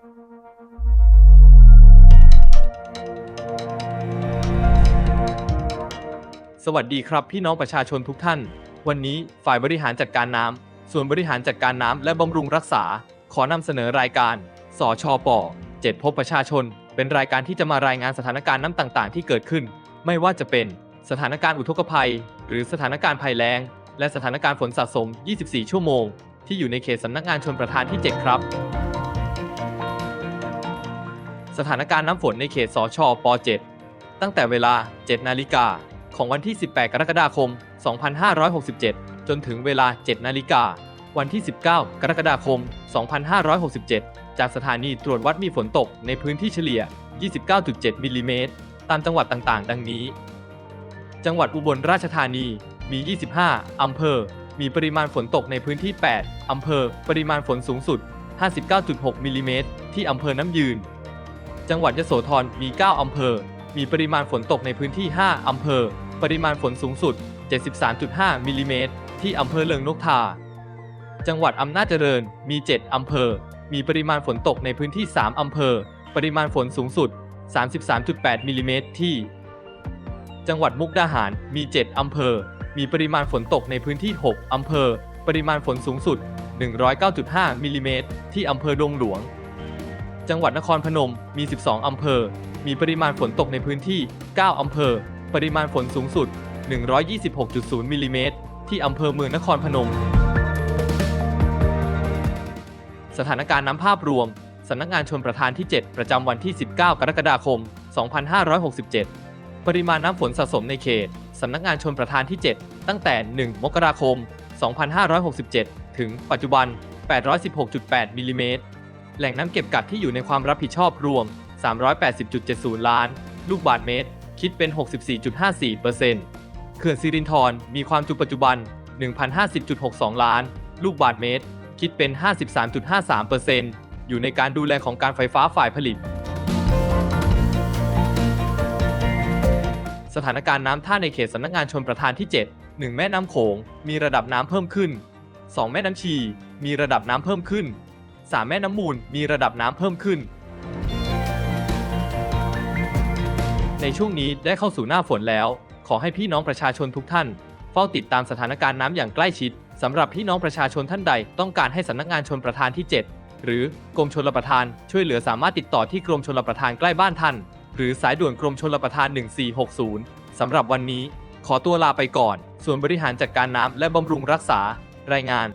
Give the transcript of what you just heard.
สวัสดีครับพี่น้องประชาชนทุกท่าน วันนี้ฝ่ายบริหารจัดการน้ำส่วนบริหารจัดการน้ำและบำรุงรักษา ขอนำเสนอรายการสชป7พบประชาชน เป็นรายการที่จะมารายงานสถานการณ์น้ำต่างๆ ที่เกิดขึ้น ไม่ว่าจะเป็นสถานการณ์อุทกภัย หรือสถานการณ์ภัยแล้ง และสถานการณ์ฝนสะสม 24 ชั่วโมง ที่อยู่ในเขตสำนักงานชนประทานที่ 7 ครับ สถานการณ์น้ำฝนในเขตสชป 7 ตั้งแต่เวลา 7 นาฬิกาของวันที่ 18 กรกฎาคม 2567 จนถึงเวลา 7 นาฬิกา วันที่ 19 กรกฎาคม 2567 จากสถานีตรวจวัดมีฝนตกในพื้นที่เฉลี่ย 29.7 มิลลิเมตร ตามจังหวัดต่างๆ ดังนี้ จังหวัดอุบลราชธานีมี 25 อำเภอ มีปริมาณฝนตกในพื้นที่ 8 อำเภอ ปริมาณฝนสูงสุด 59.6 มิลลิเมตร ที่อำเภอน้ำยืน จังหวัดยโสธรมี 9 อำเภอ มีปริมาณฝนตกในพื้นที่ 5 อำเภอ ปริมาณฝนสูงสุด 73.5 มิลลิเมตร ที่อำเภอเลิงนกทา จังหวัดอำนาจเจริญ มี 7 อำเภอ มีปริมาณฝนตกในพื้นที่ 3 อำเภอ ปริมาณฝนสูงสุด 33.8 มิลลิเมตร ที่ จังหวัดมุกดาหาร มี 7 อำเภอ มีปริมาณฝนตกในพื้นที่ 6 อำเภอ ปริมาณฝนสูงสุด 109.5 มิลลิเมตร ที่อำเภอดงหลวง จังหวัดนครพนมมี 12 อำเภอ มีปริมาณฝนตกในพื้นที่ 9 อำเภอ ปริมาณฝนสูงสุด 126.0 มิลลิเมตร ที่อำเภอเมืองนครพนม สถานการณ์น้ำภาพรวม สำนักงานชนประทานที่ 7 ประจำวันที่ 19 กรกฎาคม 2567 ปริมาณน้ำฝนสะสมในเขต สำนักงานชนประทานที่ 7 ตั้งแต่ 1 มกราคม 2567 ถึงปัจจุบัน 816.8 มิลลิเมตร แหล่งน้ำเก็บกักที่อยู่ในความรับผิดชอบรวม 380.70 ล้าน ลูกบาศก์เมตร คิดเป็น 64.54%เขื่อนสิรินธรมีความจุปัจจุบัน 1,050.62 ล้าน ลูกบาศก์เมตร คิดเป็น 53.53%อยู่ในการดูแลของการไฟฟ้าฝ่ายผลิต สถานการณ์น้ำท่าในเขตสำนักงานชนประทานที่ 7 1 แม่น้ำโขง มีระดับน้ำเพิ่มขึ้น 2 แม่น้ำชี มีระดับน้ำเพิ่มขึ้น 3แม่น้ำมูลมีระดับน้ำเพิ่มขึ้น ในช่วงนี้ได้เข้าสู่หน้าฝนแล้ว ขอให้พี่น้องประชาชนทุกท่าน เฝ้าติดตามสถานการณ์น้ำอย่างใกล้ชิดสำหรับพี่น้องประชาชนท่านใด ต้องการให้สำนักงานชนประทานที่ 7 หรือกรมชลประทานช่วยเหลือสามารถติดต่อที่กรมชลประทานใกล้บ้านท่าน หรือสายด่วนกรมชลประทาน 1460 สำหรับวันนี้ ขอตัวลาไปก่อน ส่วนบริหารจัดการน้ำและบำรุงรักษา รายงาน